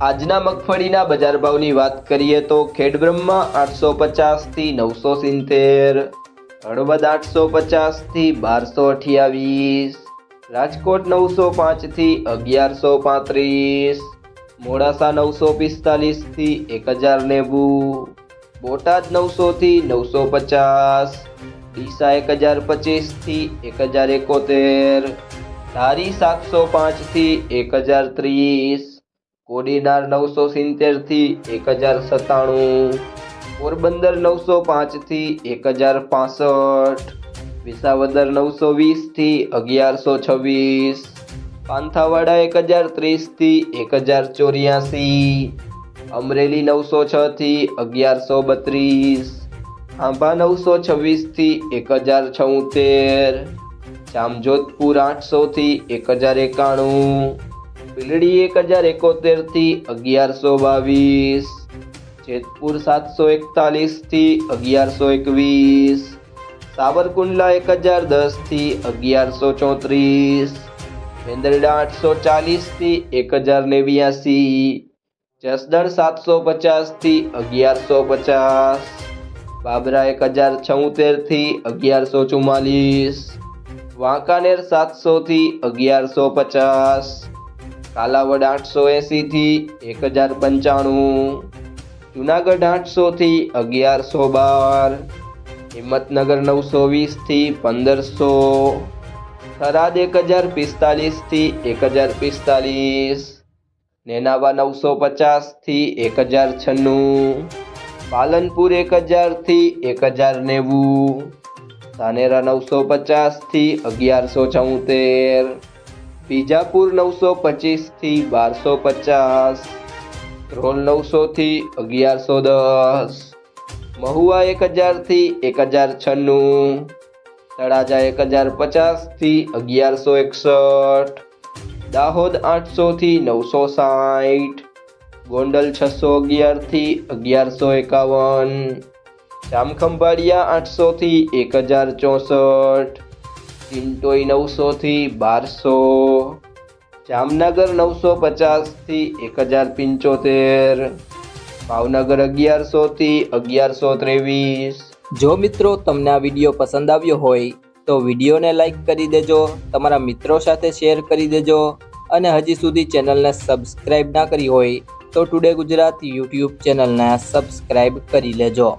આજના મગફળીના બજાર ભાવની વાત કરીએ તો ખેડબ્રહ્મા આઠસો પચાસથી નવસો સિત્તેર હળવદ આઠસો પચાસથી બારસો અઠ્યાવીસ રાજકોટ નવસો પાંચથી અગિયારસો પાંત્રીસ મોડાસા નવસો પિસ્તાલીસથી એક હજાર નેવું, બોટાદ નવસોથી નવસો પચાસ ડીસા એક હજાર પચીસથી એક હજાર એકોતેર, ધારી સાતસો પાંચથી એક હજાર ત્રીસ કોડીનાર નવસો સિત્તેરથી એક હજાર સત્તાણું. પોરબંદર નવસો પાંચથી એક હજાર પાસઠ. વિસાવદર નવસો વીસથી અગિયારસો છવ્વીસ. પાંથાવાડા એક હજાર ત્રીસથી એક હજાર ચોર્યાસી. અમરેલી નવસો છથી અગિયારસો બત્રીસ. આંબા નવસો છવ્વીસથી એક હજાર છોતેર. જામજોધપુર આઠસોથી એક હજાર એકાણું. પીલડી એક હજાર એકોતેરથી અગિયારસો બાવીસ, જેતપુર સાતસો એકતાલીસથી અગિયારસો એકવીસ, સાવરકુંડલા એક હજાર દસથી અગિયારસો ચોત્રીસ, મેંદરડા આઠસો ચાલીસથી એક હજાર નેવ્યાસી, જસદણ સાતસો પચાસથી અગિયારસો પચાસ, બાબરા એક હજાર છોતેરથી અગિયારસો ચુમ્માલીસ, વાંકાનેર સાતસોથી અગિયારસો પચાસ કાલાવડ આઠસો એંસીથી એક હજાર પંચાણું, જુનાગઢ આઠસોથી અગિયારસો બાર, હિંમતનગર નવસો વીસથી પંદરસો, થરાદ એક હજાર પિસ્તાલીસથી એક હજાર પિસ્તાલીસ, નેનાવા નવસો પચાસથી એક હજાર છન્નું, પાલનપુર એક હજારથી એક હજાર નેવું, ધાનેરા નવસો પચાસથી અગિયારસો ચૌતેર બીજાપુર નવસો પચીસથી બારસો પચાસ ધ્રોલ નવસોથી અગિયારસો દસ, મહુવા એક હજારથી એક હજાર છન્નું, તળાજા એક હજાર પચાસથી અગિયારસો એકસઠ, દાહોદ આઠસોથી નવસો સાઠ, ગોંડલ છસો અગિયારથી અગિયારસો એકાવન, જામખંભાળિયા આઠસોથી એક હજાર ચોસઠ ટિન્ટોઈ નવસોથી બારસો, જામનગર નવસો પચાસથી એક હજાર પંચોતેર, ભાવનગર અગિયારસોથી અગિયારસો ત્રેવીસ. જો મિત્રો તમને આ વીડિયો પસંદ આવ્યો હોય, તો વિડીયોને લાઈક કરી દેજો, તમારા મિત્રો સાથે શેર કરી દેજો, અને હજી સુધી ચેનલને સબસ્ક્રાઈબ ના કરી હોય, તો ટુડે ગુજરાત યુટ્યુબ ચેનલને સબસ્ક્રાઈબ કરી લેજો.